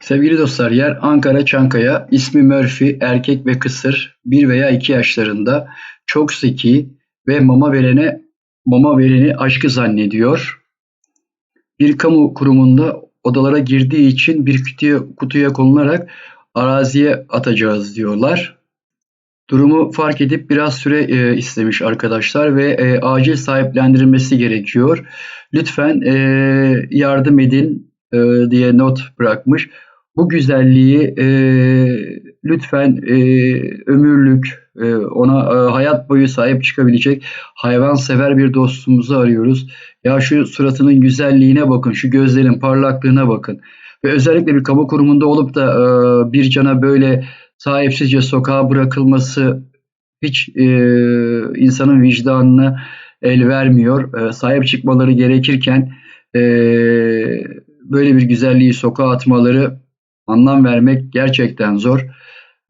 Sevgili dostlar, yer Ankara Çankaya, ismi Murphy, erkek ve kısır, 1 veya 2 yaşlarında, çok zeki ve mama verene mama vereni aşkı zannediyor. Bir kamu kurumunda odalara girdiği için bir kutuya, kutuya konularak araziye atacağız diyorlar. Durumu fark edip biraz süre e, istemiş arkadaşlar ve e, acil sahiplendirilmesi gerekiyor. Lütfen e, yardım edin e, diye not bırakmış. Bu güzelliği e, lütfen e, ömürlük, e, ona e, hayat boyu sahip çıkabilecek hayvansever bir dostumuzu arıyoruz. Ya şu suratının güzelliğine bakın, şu gözlerin parlaklığına bakın. Ve özellikle bir kamu kurumunda olup da e, bir cana böyle sahipsizce sokağa bırakılması hiç e, insanın vicdanına el vermiyor. E, sahip çıkmaları gerekirken e, böyle bir güzelliği sokağa atmaları anlam vermek gerçekten zor.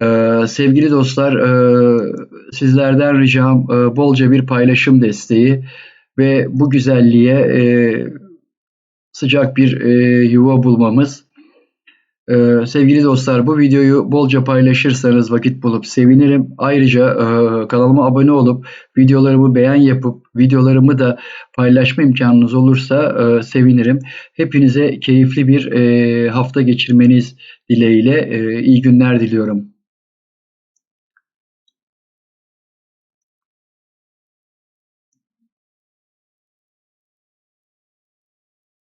Ee, sevgili dostlar, e, sizlerden ricam e, bolca bir paylaşım desteği ve bu güzelliğe e, sıcak bir e, yuva bulmamız. Ee, sevgili dostlar bu videoyu bolca paylaşırsanız vakit bulup sevinirim. Ayrıca e, kanalıma abone olup videolarımı beğen yapıp videolarımı da paylaşma imkanınız olursa e, sevinirim. Hepinize keyifli bir e, hafta geçirmeniz dileğiyle e, iyi günler diliyorum.